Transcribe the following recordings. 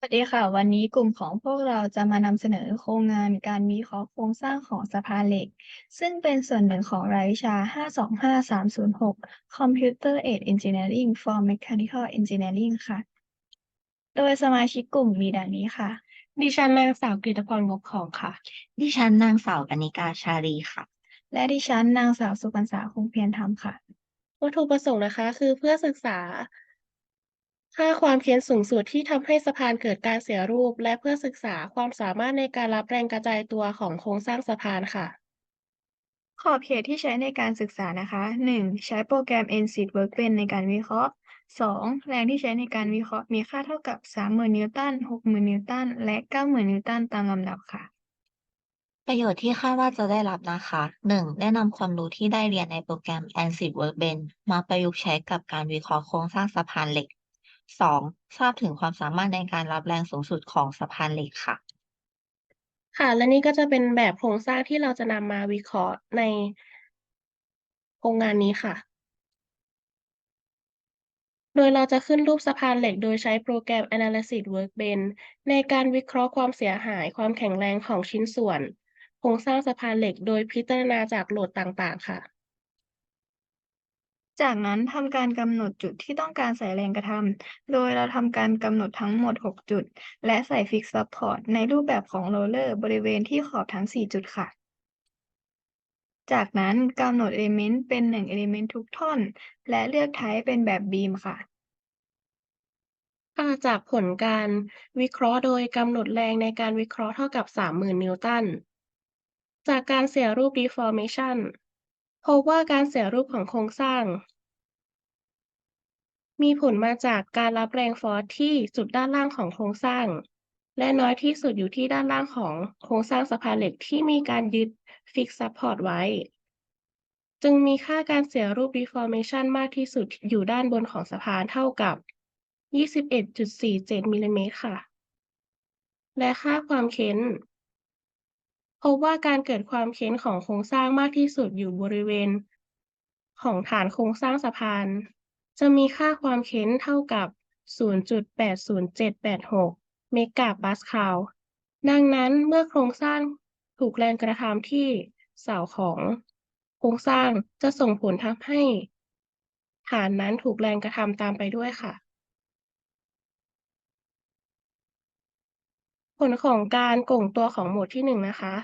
สวัสดีค่ะ วันนี้กลุ่มของพวกเราจะมานำเสนอโครงงานการวิเคราะห์โครงสร้างของสะพานเหล็ก ซึ่งเป็นส่วนหนึ่งของรายวิชา 525306 Computer Aided Engineering for Mechanical Engineering ค่ะ โดยสมาชิกกลุ่มมีดังนี้ค่ะ ดิฉันนางสาวกฤตพรงบของค่ะ ดิฉันนางสาวกนิกาชาลีค่ะ และดิฉันนางสาวสุพรรณษาคงเพียรธรรมค่ะ วัตถุประสงค์นะคะ คือเพื่อศึกษา ค่าความเค้นสูงสุดที่ทำให้สะพานเกิดการเสียรูป และเพื่อศึกษาความสามารถในการรับแรงกระจายตัวของโครงสร้างสะพานค่ะ ขอบเขตที่ใช้ในการศึกษานะคะ 1. ใช้โปรแกรม NCID Workbench ในการวิเคราะห์ 2. แรงที่ใช้ในการวิเคราะห์มีค่าเท่ากับ 30,000 นิวตัน 60,000 นิวตัน และ 90,000 นิวตันตามลำดับค่ะ ประโยชน์ที่คาดว่าจะได้รับนะคะหนึ่งได้นำความรู้ที่ได้เรียนในโปรแกรม ANSYS Workbench มาประยุกต์ใช้กับการวิเคราะห์โครงสร้างสะพานเหล็ก สองทราบถึงความสามารถในการรับแรงสูงสุดของสะพานเหล็กค่ะ ค่ะ และนี่ก็จะเป็นแบบโครงสร้างที่เราจะนำมาวิเคราะห์ในโครงงานนี้ค่ะ โดยเราจะขึ้นรูปสะพานเหล็ก โดยใช้โปรแกรม Analysis Workbench ในการวิเคราะห์ความเสียหายความแข็งแรงของชิ้นส่วน โครงสร้างสะพานเหล็ก โดยพิจารณาจากโหลดต่างๆ ค่ะ จากนั้นทำการกำหนดจุดที่ต้องการใส่แรงกระทำ โดยเราทำการกำหนดทั้งหมด 6 จุด และใส่ Fix Support ในรูปแบบของโรลเลอร์บริเวณที่ขอบทั้ง 4 จุดค่ะ จากนั้นกำหนด Element เป็น1 Element ทุกท่อน และเลือก Type เป็นแบบ Beam ค่ะค่ะจากผลการวิเคราะห์โดยกำหนดแรงในการวิเคราะห์เท่ากับ 30,000 นิวตัน จากการเสียรูป deformation พบว่าการเสียรูปของโครงสร้าง มีผลมาจากการรับแรงฟอร์สที่จุดด้านล่างของโครงสร้าง และน้อยที่สุดอยู่ที่ด้านล่างของโครงสร้างสะพานเหล็กที่มีการยึด Fix Support ไว้ จึงมีค่าการเสียรูป deformation มากที่สุดอยู่ด้านบนของสะพานเท่ากับ 21.47มิลลิเมตรค่ะ และค่าความเค้น พบว่าการเกิดความเค้นของโครงสร้างมากที่สุดอยู่บริเวณ ของฐานโครงสร้างสะพาน จะมีค่าความเค้นเท่ากับ 0.80786 เมกะปาสคาล ดังนั้นเมื่อโครงสร้างถูกแรงกระทำที่เสาของโครงสร้างจะส่งผลทำให้ ฐานนั้นถูกแรงกระทำตามไปด้วยค่ะ ผลของการก่งตัวของหมวดที่หนึ่งนะคะ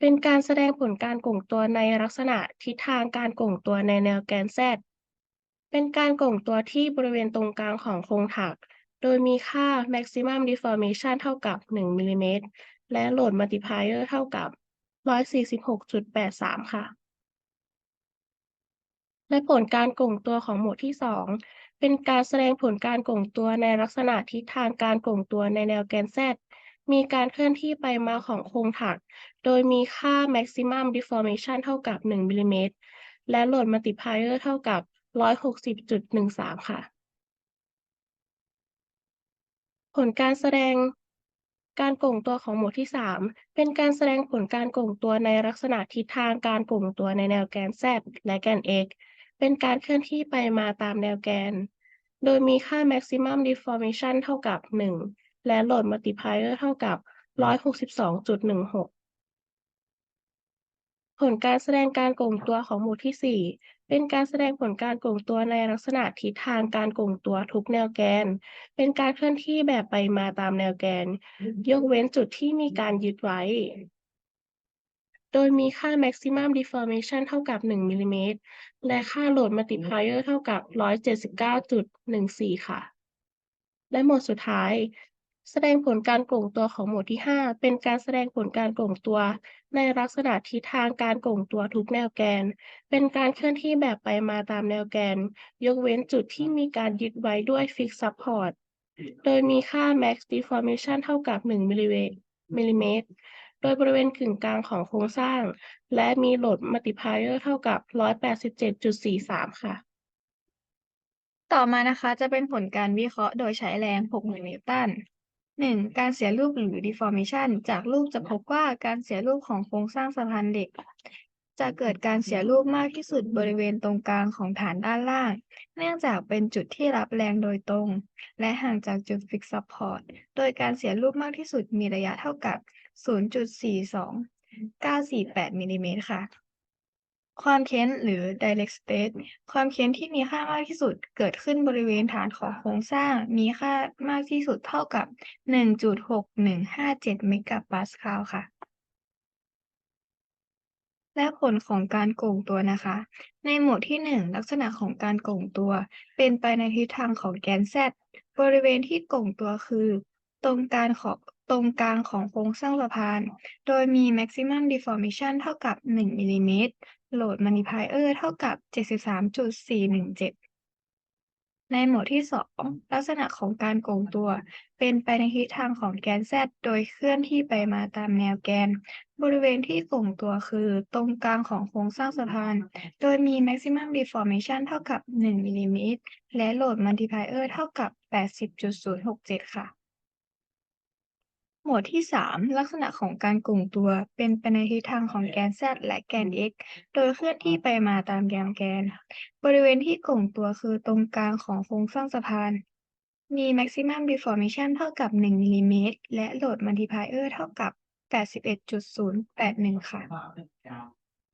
เป็นการแสดงผลการก่งตัวในลักษณะทิศทางการก่งตัวในแนวแกน Z เป็นการก่งตัวที่บริเวณตรงกลางของโครงถัก โดยมีค่า maximum deformation เท่ากับ 1มิลลิเมตร และ load multiplier เท่ากับ 146.83 ค่ะ และผลการก่งตัวของหมวดที่ 2 เป็นการแสดงผลการก่งตัวในลักษณะทิศทางการก่งตัวในแนวแกน Z มีการเคลื่อนที่ไปมาของโครงถัก โดยมีค่า maximum deformation เท่ากับ 1มิลลิเมตร และ load multiplier เท่ากับ 160.13 ค่ะ ผลการแสดงการก่งตัวของหมวดที่ 3 เป็นการแสดงผลการก่งตัวในลักษณะทิศทางการก่งตัวในแนวแกน Z และแกน X เป็นการเคลื่อนที่ไปมาตามแนวแกน โดยมีค่า maximum deformation เท่ากับ 1 และ load multiplier เท่ากับ162.16ผลการแสดงการก่งตัวของหมวดที่ 4 เป็นการแสดงผลการก่งตัวในลักษณะทิศทางการก่งตัวทุกแนวแกน เป็นการเคลื่อนที่แบบไปมาตามแนวแกน ยกเว้นจุดที่มีการยึดไว้ โดยมีค่า maximum deformation เท่ากับ 1มิลลิเมตร และค่า load multiplier เท่ากับ 179.14 ค่ะ และหมวดสุดท้าย แสดงผลการก่งตัวของหมวดที่ 5 เป็นการแสดงผลการก่งตัว ในลักษณะทิศทางการก่งตัวทุกแนวแกน เป็นการเคลื่อนที่แบบไปมาตามแนวแกน ยกเว้นจุดที่มีการยึดไว้ด้วย Fix Support โดยมีค่า max deformation เท่ากับ1มิลลิเมตรมิลลิเมตร โดยบริเวณกึ่งกลางของโครงสร้าง และมี load multiplier เท่ากับ 187.43 ค่ะต่อมานะคะจะเป็นผลการวิเคราะห์โดยใช้แรง 60,000 นิวตัน 1. การเสียรูปหรือ deformation จากรูปจะพบว่าการเสียรูปของโครงสร้างสะพานเหล็ก จะเกิดการเสียรูปมากที่สุดบริเวณตรงกลางของฐานด้านล่าง เนื่องจากเป็นจุดที่รับแรงโดยตรง และห่างจากจุด Fix Support โดยการเสียรูปมากที่สุดมีระยะเท่ากับ 0.42948มิลลิเมตรค่ะ ความเค้นหรือ direct state ความเค้นที่มีค่ามากที่สุดเกิดขึ้นบริเวณฐานของโครงสร้างมีค่ามากที่สุดเท่ากับ 1.6157 เมกะปาสคาลค่ะ และผลของการโก่งตัวนะคะ ในหมวดที่ 1 ลักษณะของการโก่งตัว เป็นไปในทิศทางของแกน Z บริเวณที่โก่งตัวคือ ตรงกางขอตรงกลางของโครงสร้างสะพาน โดยมี maximum deformation เท่ากับ 1มิลลิเมตร load multiplier เท่ากับ 73.417 ในหมวดที่ 2 ลักษณะของการโก่งตัว เป็นไปในทิศทางของแกน Z โดยเคลื่อนที่ไปมาตามแนวแกน บริเวณที่โก่งตัวคือ ตรงกลางของโครงสร้างสะพาน โดยมี maximum deformation เท่ากับ 1 มิลลิเมตร และ load multiplier เท่ากับ 80.067 ค่ะ หมวดที่ 3 ลักษณะของการโก่งตัวเป็นไปในทิศทางของแกน Z และแกน X โดยเคลื่อนที่ไปมาตามแนวแกน บริเวณที่โก่งตัวคือตรงกลางของโครงสร้างสะพาน มี maximum deformation เท่ากับ 1มิลลิเมตรและ load multiplier เท่ากับ 81.081 ค่ะ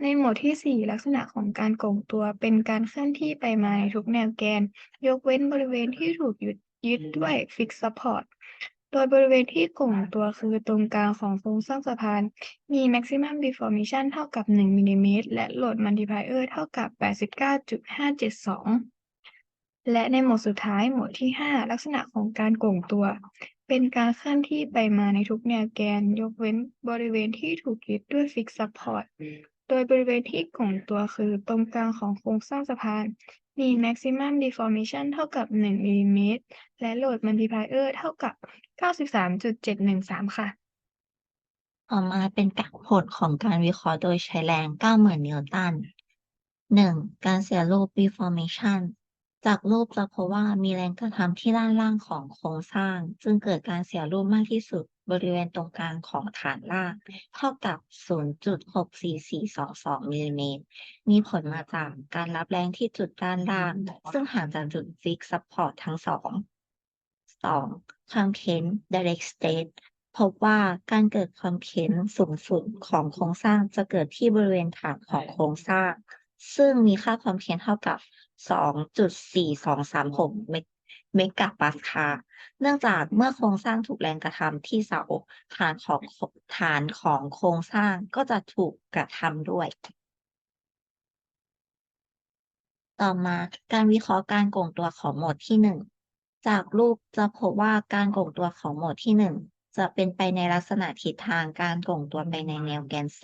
ในหมวดที่ 4 ลักษณะของการโก่งตัวเป็นการเคลื่อนที่ไปมาในทุกแนวแกน ยกเว้นบริเวณที่ถูกยึดยึดด้วย Fix Support โดยบริเวณที่โก่งตัวคือตรงกลางของโครงสร้างสะพาน มี maximum deformation เท่ากับ 1มิลลิเมตรและ load multiplier เท่ากับ 89.572 และในหมวดสุดท้ายหมวดที่ 5 ลักษณะของการโก่งตัว เป็นการเคลื่อนที่ไปมาในทุกแนวแกน ยกเว้นบริเวณที่ถูกยึดด้วย Fix Support โดยบริเวณที่โก่งตัวคือตรงกลางของโครงสร้างสะพาน มี maximum deformation เท่ากับ 1มิลลิเมตรและ load multiplier เท่ากับ 93.713ค่ะ ต่อมาเป็นการผลของการวิเคราะห์โดยใช้แรง 90,000 นิวตันหนึ่งการเสียรูป deformation จากรูปจะพบว่ามีแรงกระทำที่ด้านล่างของโครงสร้าง จึงเกิดการเสียรูปมากที่สุดบริเวณตรงกลางของฐานล่าง เท่ากับ 0.64422มิลลิเมตร มีผลมาจากการรับแรงที่จุดด้านล่าง ซึ่งห่างจากจุด Fix Support ทั้งสองสอง ความเค้น direct state พบว่าการเกิดความเค้นสูงสุดของโครงสร้างจะเกิดที่บริเวณฐานของโครงสร้าง ซึ่งมีค่าความเค้นเท่ากับ 2.4236เมกเมกะปาสคาลเนื่องจากเมื่อโครงสร้างถูกแรงกระทำที่เสาฐานของฐานของโครงสร้างก็จะถูกกระทำด้วย ต่อมาการวิเคราะห์การโก่งตัวของโหมดที่หนึ่ง จากรูปจะพบว่าการโก่งตัวของโหมดที่หนึ่งจะเป็นไปในลักษณะทิศทางการโก่งตัวไปในแนวแกน Z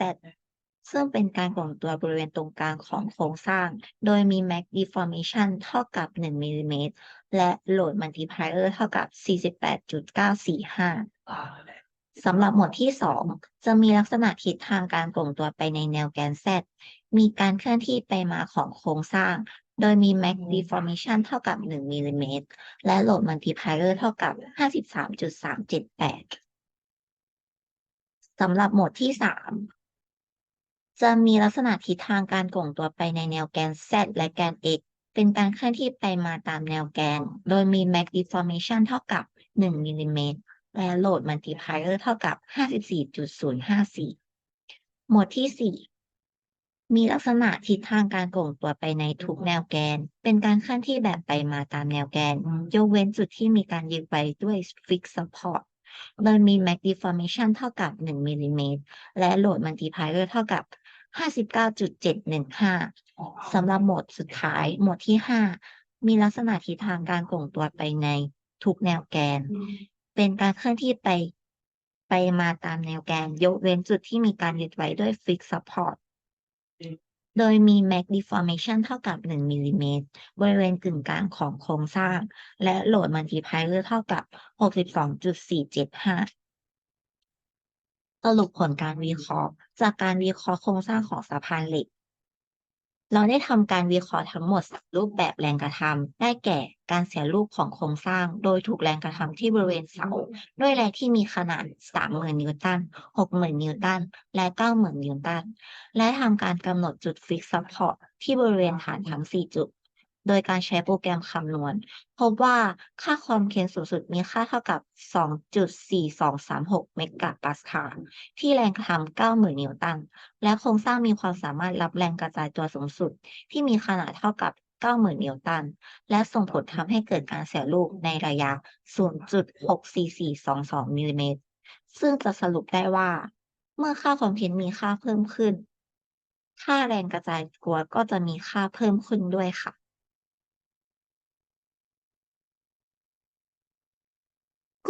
ซึ่งเป็นการโก่งตัวบริเวณตรงกลางของโครงสร้าง โดยมี max deformation เท่ากับ 1มิลลิเมตรและ load multiplier เท่ากับ 48.945 สำหรับหมวดที่ 2 จะมีลักษณะทิศทางการโก่งตัวไปในแนวแกน Z มีการเคลื่อนที่ไปมาของโครงสร้าง โดยมี max deformation เท่ากับ 1มิลลิเมตร และ load multiplier เท่ากับ 53.378 สำหรับหมวดที่ 3 จะมีลักษณะทิศทางการโก่งตัวไปในแนวแกน Z และแกน X เป็นการเคลื่อนที่ไปมาตามแนวแกน โดยมี max deformation เท่ากับ 1มิลลิเมตร และ load multiplier เท่ากับ 54.054 หมวดที่ 4 มีลักษณะทิศทางการโก่งตัวไปในทุกแนวแกน เป็นการเคลื่อนที่แบบไปมาตามแนวแกน ยกเว้นจุดที่มีการยึดไว้ด้วย Fix Support โดยมี max deformation เท่ากับ 1มิลลิเมตรและ load multiplier เท่ากับ 59.715 สำหรับโหมดสุดท้าย โหมดที่ 5 มีลักษณะทิศทางการโก่งตัวไปในทุกแนวแกน เป็นการเคลื่อนที่ไปไปมาตามแนวแกน ยกเว้นจุดที่มีการยึดไว้ด้วย Fix Support โดยมี max deformation เท่ากับ 1มิลลิเมตรบริเวณกึ่งกลางของโครงสร้าง และโหลด multiplier เท่ากับ 62.475สรุปผลการวิเคราะห์ จากการวิเคราะห์โครงสร้างของสะพานเหล็ก เราได้ทำการวิเคราะห์ทั้งหมดรูปแบบแรงกระทำได้แก่การเสียรูปของโครงสร้าง โดยถูกแรงกระทำที่บริเวณเสา ด้วยแรงที่มีขนาด 30,000 นิวตัน 60,000 นิวตัน และ 90,000 นิวตัน และทำการกำหนดจุดฟิกซัพพอร์ตที่บริเวณฐานทั้ง 4 จุด โดยการใช้โปรแกรมคำนวณ พบว่าค่าความเค็มสูงสุดมีค่าเท่ากับ 2.4236 เมกะปาสคาลที่แรงทำ90,000 นิวตัน และโครงสร้างมีความสามารถรับแรงกระจายตัวสูงสุด ที่มีขนาดเท่ากับ90,000 นิวตัน และส่งผลทำให้เกิดการเสียลูกในระยะ 0.64422 มิลลิเมตร ซึ่งจะสรุปได้ว่า เมื่อค่าความเค็มมีค่าเพิ่มขึ้น ค่าแรงกระจายตัวก็จะมีค่าเพิ่มขึ้นด้วยค่ะ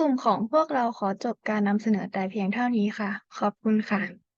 กลุ่มของพวกเราขอจบการนำเสนอแต่เพียงเท่านี้ค่ะ ขอบคุณค่ะ